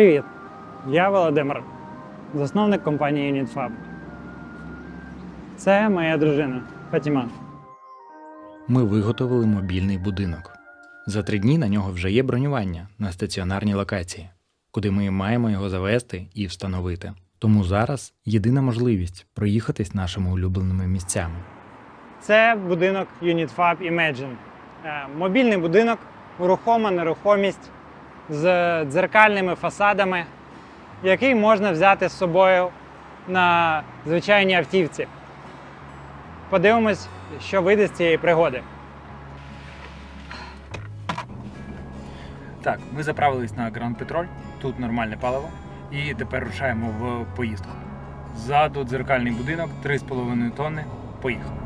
Привіт! Я Володимир, засновник компанії UnitFab. Це моя дружина Фатіма. Ми виготовили мобільний будинок. За три дні на нього вже є бронювання на стаціонарній локації, куди ми маємо його завести і встановити. Тому зараз єдина можливість проїхатись нашими улюбленими місцями. Це будинок UnitFab Imagine. Е, Мобільний будинок, рухома нерухомість з дзеркальними фасадами, який можна взяти з собою на звичайній автівці. Подивимось, що вийде з цієї пригоди. Так, ми заправились на Гранд Петроль, тут нормальне паливо, і тепер рушаємо в поїздку. Ззаду дзеркальний будинок, 3,5 тонни. Поїхали.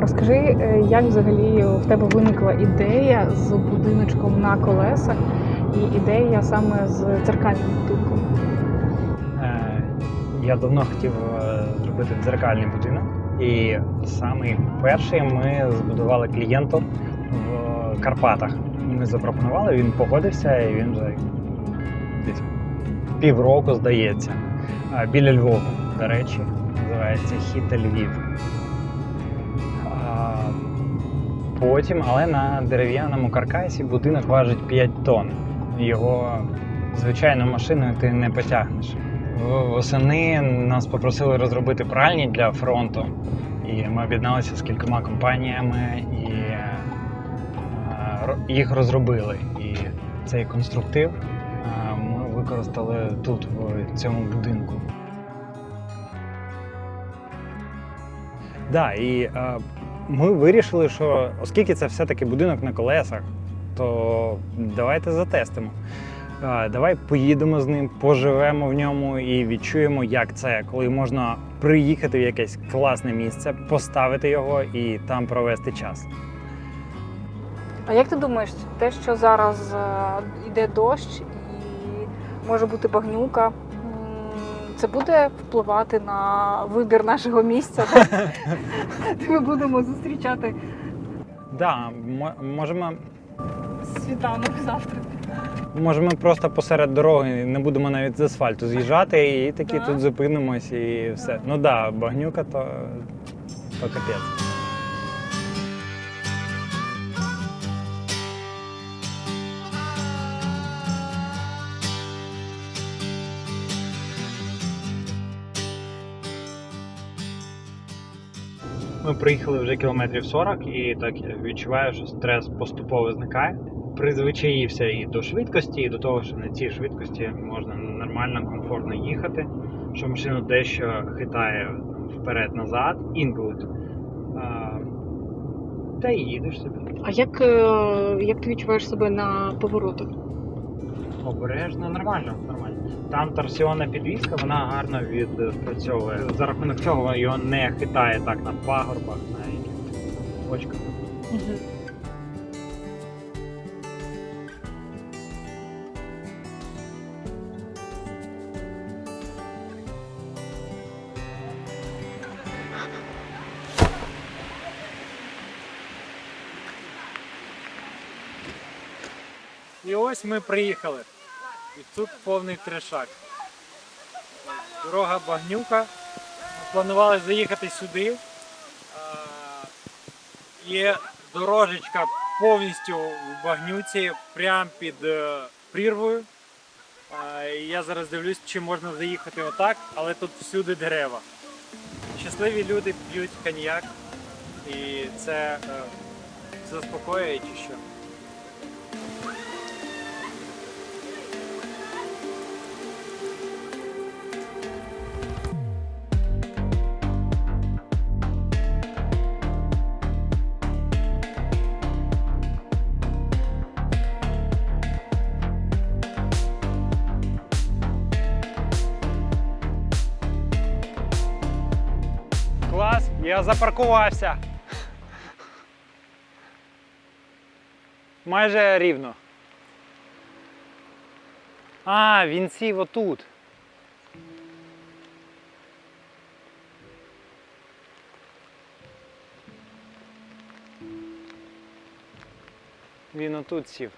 Розкажи, е, як взагалі в тебе виникла ідея з будиночком на колесах і ідея саме з дзеркальним будинком? Е, Я давно хотів е, зробити дзеркальний будинок. І самий перший ми збудували клієнту в Карпатах. Ми запропонували, він погодився, і він вже десь півроку, здається, біля Львова, до речі, називається Хіта Львів. Потім, але на дерев'яному каркасі будинок важить 5 тонн. Його звичайною машиною ти не потягнеш. Восени нас попросили розробити пральні для фронту, і ми об'єдналися з кількома компаніями і е, їх розробили. І цей конструктив е, ми використали тут, в цьому будинку. Да, і е, ми вирішили, що оскільки це все-таки будинок на колесах, то давайте затестимо. Е, Давай поїдемо з ним, поживемо в ньому і відчуємо, як це, коли можна приїхати в якесь класне місце, поставити його і там провести час. А як ти думаєш, те, що зараз е, йде дощ і може бути багнюка, це буде впливати на вибір нашого місця? так? Де Ми будемо зустрічати Так, можемо, світанок завтра. можемо просто посеред дороги, не будемо навіть з асфальту з'їжджати і такі Да? тут зупинимось і все. Ну так, да, багнюка то, то капець. Ми приїхали вже кілометрів 40 і так я відчуваю, що стрес поступово зникає. Призвичаївся і до швидкості, і до того, що на цій швидкості можна нормально, комфортно їхати, що машину дещо хитає вперед-назад, інколи. Та й їдеш собі. А як, як ти відчуваєш себе на поворотах? Обережно, нормально, нормально. Там торсіонна підвізка, вона гарно відпрацьовує. За рахунок цього його не хитає так на пагорбах, на якихось точках. І ось ми приїхали. І тут повний трешак. Дорога багнюка. Ми планували заїхати сюди. Є дорожечка повністю в багнюці, прямо під е, прірвою. Я зараз дивлюсь, чи можна заїхати отак, але тут всюди дерева. Щасливі люди п'ють коньяк, і це е, заспокоює чи що. Я запаркувався. Майже рівно. А, він сів отут. Він отут сів.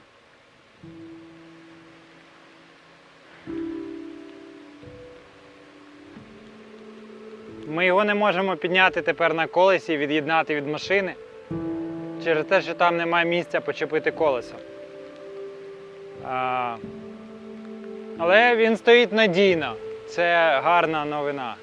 Ми його не можемо підняти тепер на колесі і від'єднати від машини через те, що там немає місця почепити колесо. А, але він стоїть надійно. Це гарна новина.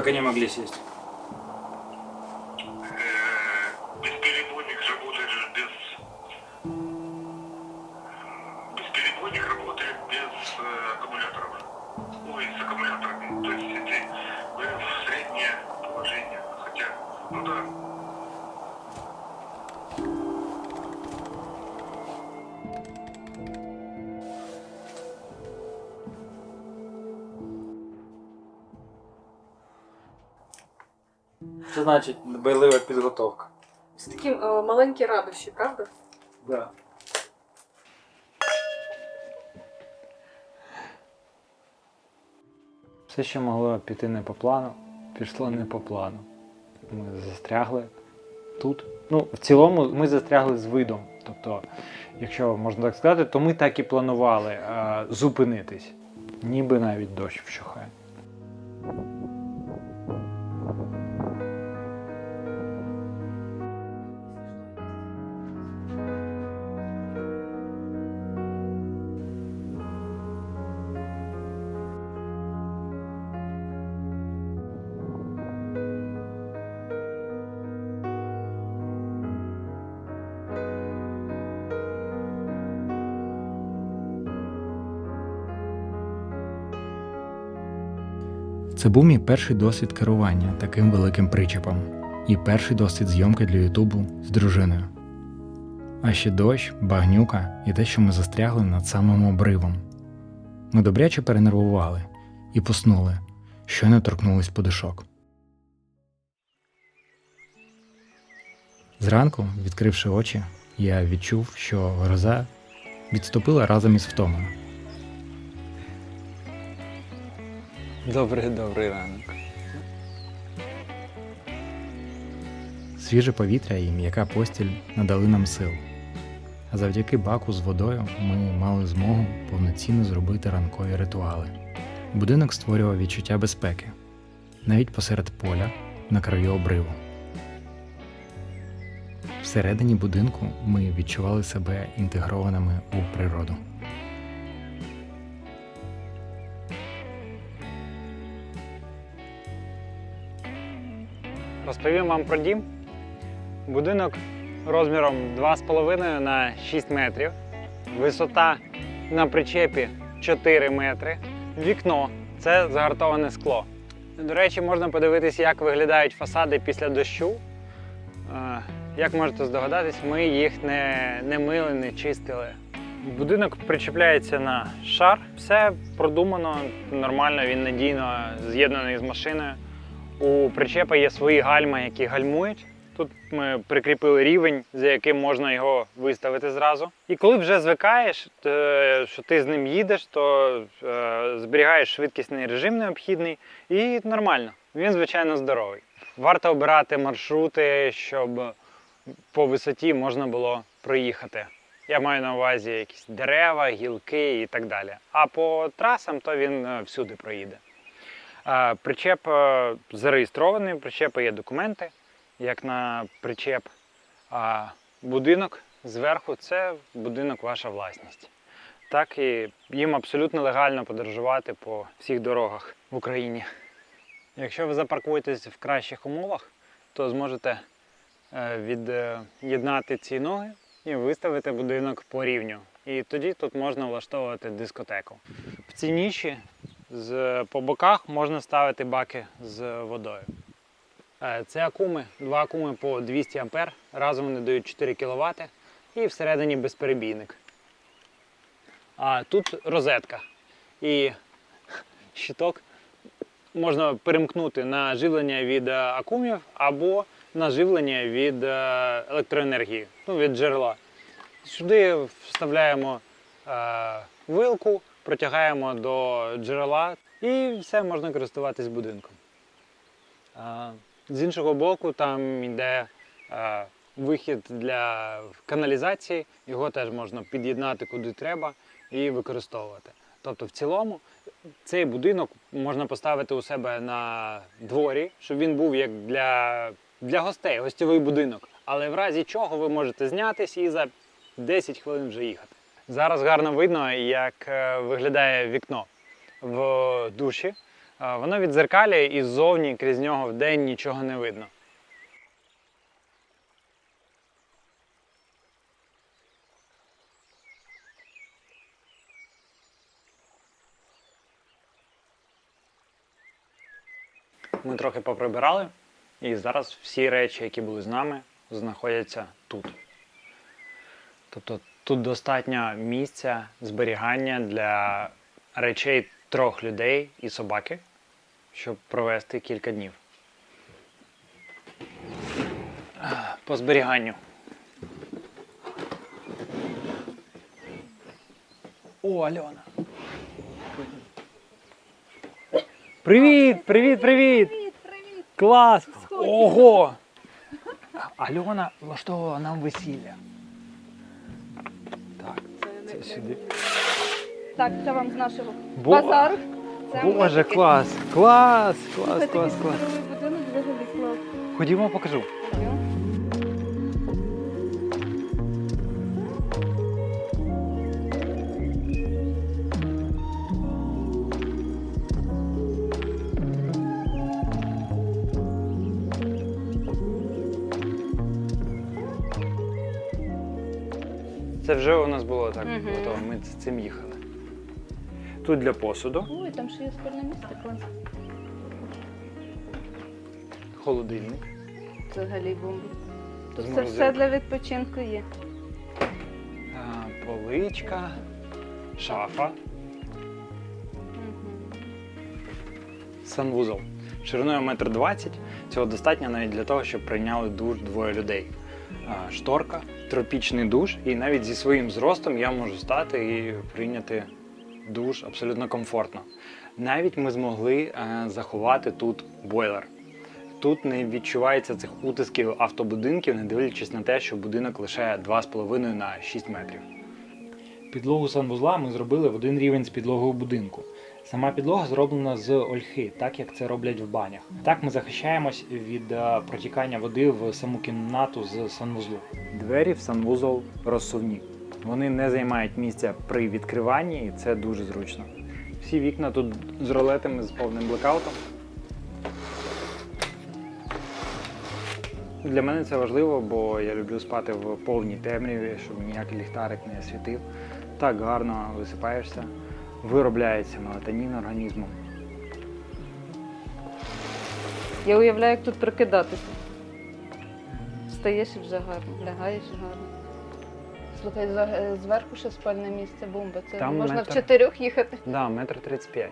Как они могли сесть? Це значить дбайлива підготовка. Це такі е, маленькі радощі, правда? Да. Все, що могло піти не по плану, пішло не по плану. Ми застрягли тут. Ну, в цілому ми застрягли з видом. Тобто, якщо можна так сказати, то ми так і планували а, зупинитись. Ніби навіть дощ вщухає. Це був мій перший досвід керування таким великим причепом і перший досвід зйомки для Ютубу з дружиною. А ще дощ, багнюка і те, що ми застрягли над самим обривом. Ми добряче перенервували і поснули, щойно торкнулись подушок. Зранку, відкривши очі, я відчув, що гроза відступила разом із втомою. Добрий, добрий ранок. Свіже повітря і м'яка постіль надали нам сил. А завдяки баку з водою ми мали змогу повноцінно зробити ранкові ритуали. Будинок створював відчуття безпеки, навіть посеред поля на краю обриву. Всередині будинку ми відчували себе інтегрованими у природу. Розповім вам про дім. Будинок розміром 2,5 на 6 метрів. Висота на причепі 4 метри. Вікно це загартоване скло. До речі, можна подивитися, як виглядають фасади після дощу. Е, Як можете здогадатись, ми їх не, не мили, не чистили. Будинок причепляється на шар, все продумано, нормально, він надійно з'єднаний з машиною. У причепа є свої гальма, які гальмують. Тут ми прикріпили рівень, за яким можна його виставити зразу. І коли вже звикаєш, то, що ти з ним їдеш, то е, зберігаєш швидкісний режим необхідний і нормально. Він, звичайно, здоровий. Варто обирати маршрути, щоб по висоті можна було проїхати. Я маю на увазі якісь дерева, гілки і так далі. А по трасам то він е, всюди проїде. Причеп е, зареєстрований, у причепа є документи, як на причеп. А будинок зверху це будинок ваша власність. Так і їм абсолютно легально подорожувати по всіх дорогах в Україні. Якщо ви запаркуєтесь в кращих умовах, то зможете е, від'єднати ці ноги і виставити будинок по рівню. І тоді тут можна влаштовувати дискотеку. В цій ніші з, по боках можна ставити баки з водою. Е, Це акуми, два акуми по 200 А, разом вони дають 4 кВт і всередині безперебійник. А тут розетка. І щиток можна перемкнути на живлення від е, акумів або на живлення від е, електроенергії, ну, від джерела. Сюди вставляємо е, вилку, протягаємо до джерела і все можна користуватись будинком. З іншого боку, там йде вихід для каналізації, його теж можна під'єднати куди треба і використовувати. Тобто, в цілому, цей будинок можна поставити у себе на дворі, щоб він був як для, для гостей, гостьовий будинок. Але в разі чого ви можете знятись і за 10 хвилин вже їхати. Зараз гарно видно, як е, виглядає вікно в душі. Е, Воно відзеркалює і ззовні крізь нього вдень нічого не видно. Ми трохи поприбирали, і зараз всі речі, які були з нами, знаходяться тут. Тобто тут достатньо місця зберігання для речей трьох людей і собаки, щоб провести кілька днів. По зберіганню. О, Альона. Привіт, привіт, привіт! Привіт, привіт! Клас! Ого! Альона влаштовувала нам весілля. Сюди. Так, це вам з нашого Бо- базару. Це Боже, клас! Клас! Клас, клас, клас. Ходімо, покажу. Це вже у нас було так Мгм. готово. Ми з цим їхали. Тут для посуду, Ой, там ще є спальне місце, клас. холодильник. Взагалі бомба. Тут це все для відпочинку є. А, поличка, шафа, Мгм. санвузол. Шириною 1,20 м. Цього достатньо навіть для того, щоб прийняли душ двоє людей. А, шторка, тропічний душ, і навіть зі своїм зростом я можу стати і прийняти душ абсолютно комфортно. Навіть ми змогли е, заховати тут бойлер. Тут не відчувається цих утисків автобудинків, не дивлячись на те, що будинок лише 2,5 на 6 метрів. Підлогу санвузла ми зробили в один рівень з підлогою будинку. Сама підлога зроблена з ольхи, так як це роблять в банях. Так ми захищаємось від е, протікання води в саму кімнату з санвузлу. Двері в санвузол розсувні. Вони не займають місця при відкриванні, і це дуже зручно. Всі вікна тут з ролетами з повним блекаутом. Для мене це важливо, бо я люблю спати в повній темряві, щоб ніякий ліхтарик не світив. Так гарно висипаєшся, виробляється мелатонін організмом. Я уявляю, як тут прикидатися. Встаєш і вже гарно, лягаєш гарно. Слухай, зверху ще спальне місце бомба. Це Там можна метр- в чотирьох їхати. Да, метр 35.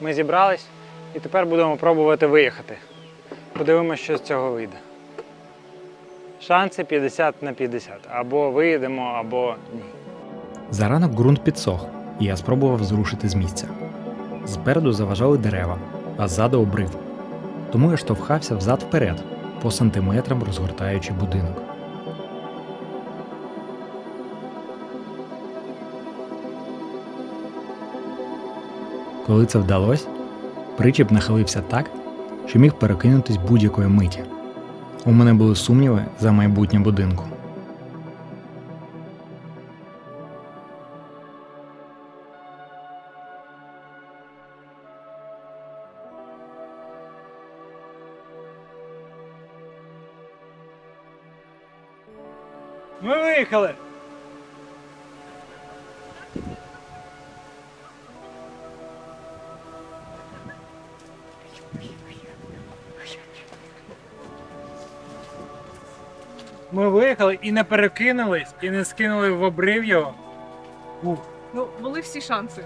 Ми зібрались і тепер будемо пробувати виїхати. Подивимося, що з цього вийде. Шанси 50 на 50. Або виїдемо, або ні. За ранок ґрунт підсох, і я спробував зрушити з місця. Спереду заважали дерева, а ззаду обрив. Тому я штовхався взад вперед, по сантиметрам розгортаючи будинок. Коли це вдалося, причіп нахилився так, що міг перекинутись будь-якої миті. У мене були сумніви за майбутнє будинку. Ми виїхали! Ми виїхали і не перекинулись, і не скинули в обрив його. Ух, Ну, були всі шанси.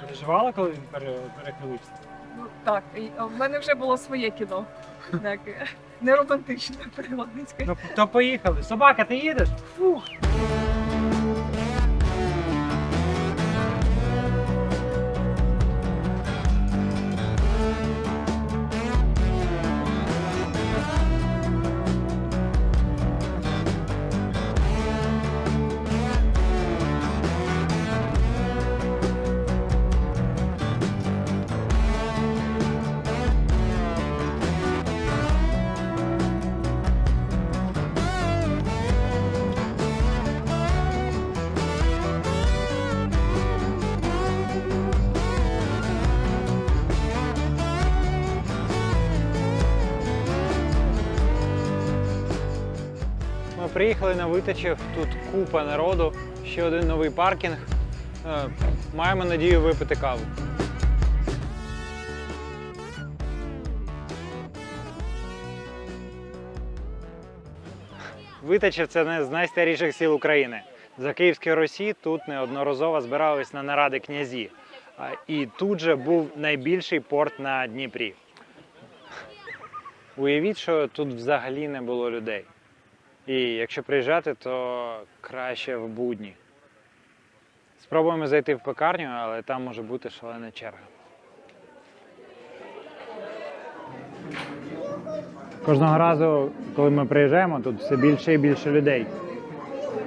переживала, коли він пере- перехилився? Ну так, і в мене вже було своє кіно. Так, е, не романтичне переводницьке. Ну то поїхали. Собака, ти їдеш? Фух. Приїхали на Витичів, тут купа народу, ще один новий паркінг. Е, Маємо надію випити каву. Витичів це одне з найстаріших сіл України. За Київської Русі тут неодноразово збирались на наради князі. І тут же був найбільший порт на Дніпрі. Уявіть, що тут взагалі не було людей. І якщо приїжджати, то краще в будні. Спробуємо зайти в пекарню, але там може бути шалена черга. Кожного разу, коли ми приїжджаємо, тут все більше і більше людей.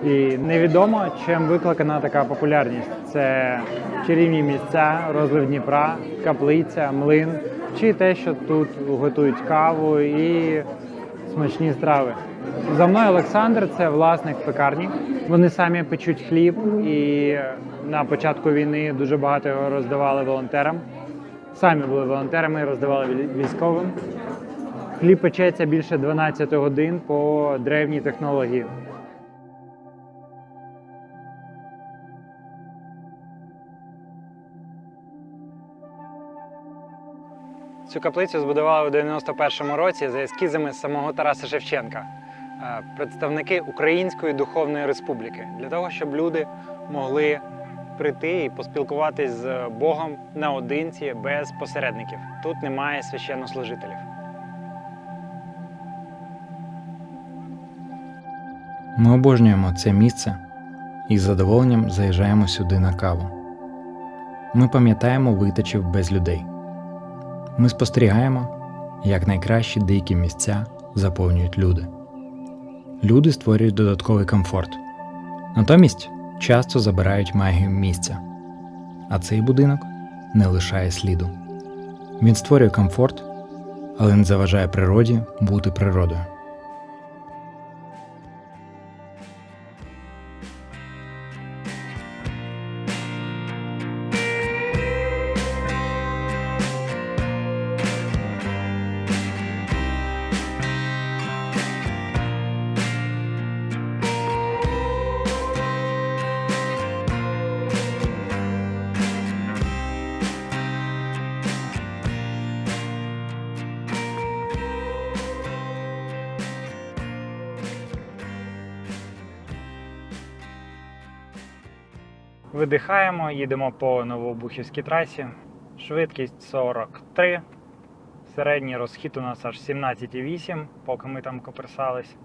І невідомо, чим викликана така популярність. Це чарівні місця, розлив Дніпра, каплиця, млин, чи те, що тут готують каву і смачні страви. За мною Олександр, це власник пекарні. Вони самі печуть хліб, і на початку війни дуже багато його роздавали волонтерам. Самі були волонтерами, роздавали військовим. Хліб печеться більше 12 годин по древній технології. Цю каплицю збудували у 91-му році за ескізами самого Тараса Шевченка, е, представники Української Духовної Республіки, для того, щоб люди могли прийти і поспілкуватись з Богом наодинці без посередників. Тут немає священнослужителів. Ми обожнюємо це місце і з задоволенням заїжджаємо сюди на каву. Ми пам'ятаємо виточів без людей. Ми спостерігаємо, як найкращі дикі місця заповнюють люди. Люди створюють додатковий комфорт, натомість часто забирають магію місця. А цей будинок не лишає сліду. Він створює комфорт, але не заважає природі бути природою. Видихаємо, їдемо по Новообухівській трасі. Швидкість 43. Середній розхід у нас аж 17,8, поки ми там коперсались.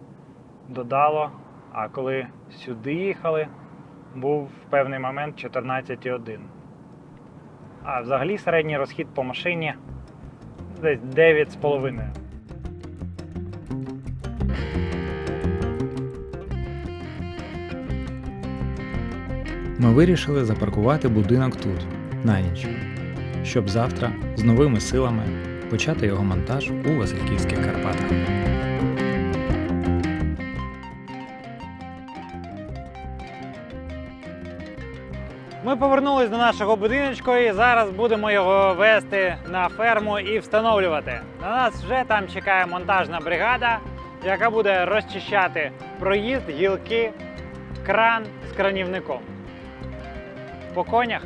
Додало. А коли сюди їхали, був в певний момент 14,1. А взагалі середній розхід по машині десь 9,5. Ми вирішили запаркувати будинок тут, на ніч, щоб завтра з новими силами почати його монтаж у Васильківських Карпатах. Ми повернулись до нашого будиночку і зараз будемо його вести на ферму і встановлювати. На нас вже там чекає монтажна бригада. яка буде розчищати проїзд, гілки, кран з кранівником. По конях.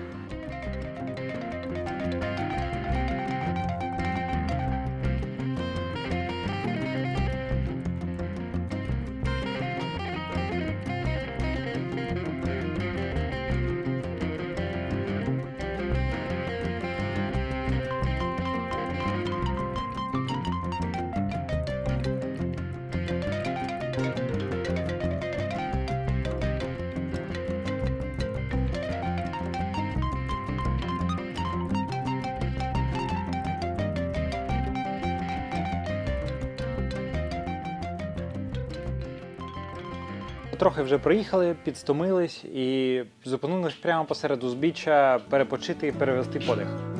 Трохи вже проїхали, підстомились і зупинились прямо посеред узбіччя перепочити і перевести подих.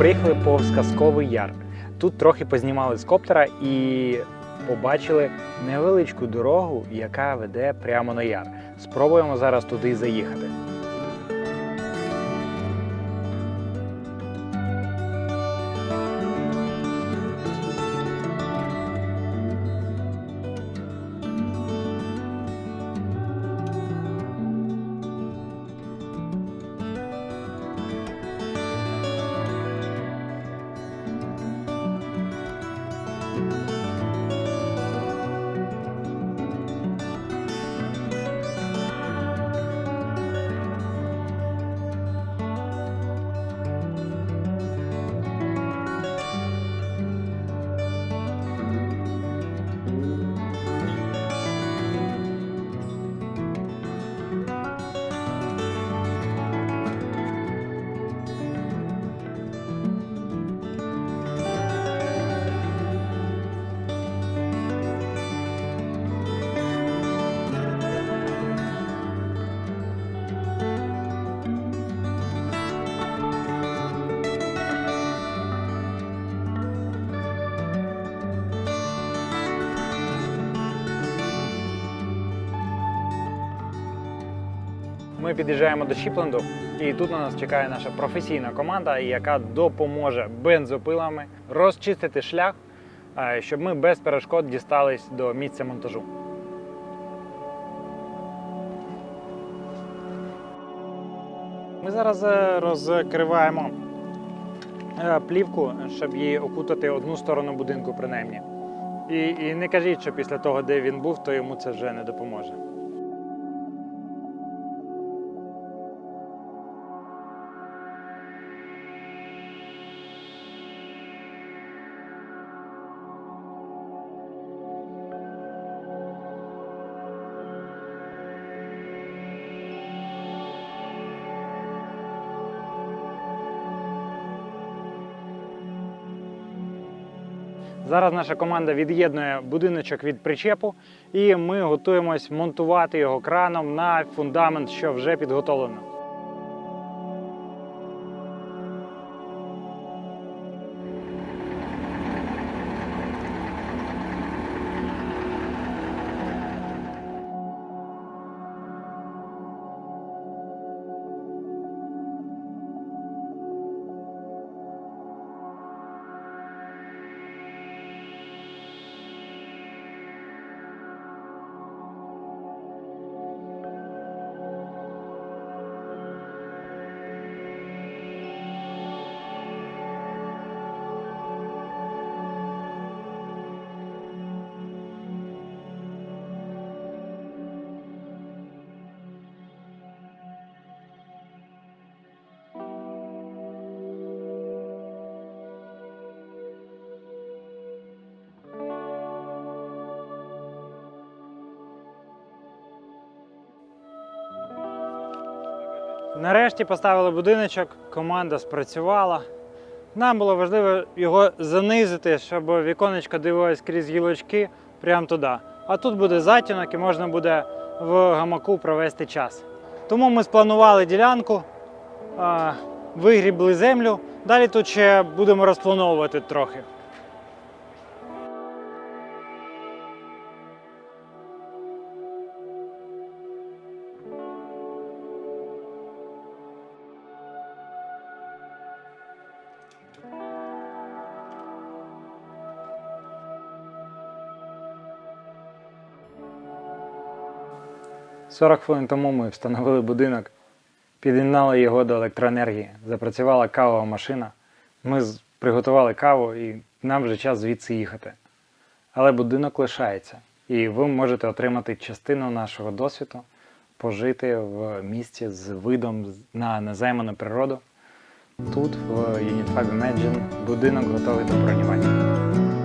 Приїхали повз казковий яр. Тут трохи познімали з коптера і побачили невеличку дорогу, яка веде прямо на яр. Спробуємо зараз туди заїхати. Ми під'їжджаємо до Шіпленду, і тут на нас чекає наша професійна команда, яка допоможе бензопилами розчистити шлях, е, щоб ми без перешкод дістались до місця монтажу. Ми зараз е, розкриваємо е, плівку, щоб її окутати одну сторону будинку, принаймні. І, і не кажіть, що після того, де він був, то йому це вже не допоможе. Зараз наша команда від'єднує будиночок від причепу, і ми готуємось монтувати його краном на фундамент, що вже підготовлено. Нарешті поставили будиночок, команда спрацювала. Нам було важливо його занизити, щоб віконечко дивилось крізь гілочки прямо туди. А тут буде затінок і можна буде в гамаку провести час. Тому ми спланували ділянку, вигрібли землю. Далі тут ще будемо розплановувати трохи. Сорок хвилин тому ми встановили будинок, під'єднали його до електроенергії. Запрацювала кавова машина. Ми приготували каву і нам вже час звідси їхати. Але будинок лишається, і ви можете отримати частину нашого досвіду, пожити в місті з видом на незайману природу. Тут, в Unitfab Imagine, будинок готовий до бронювання.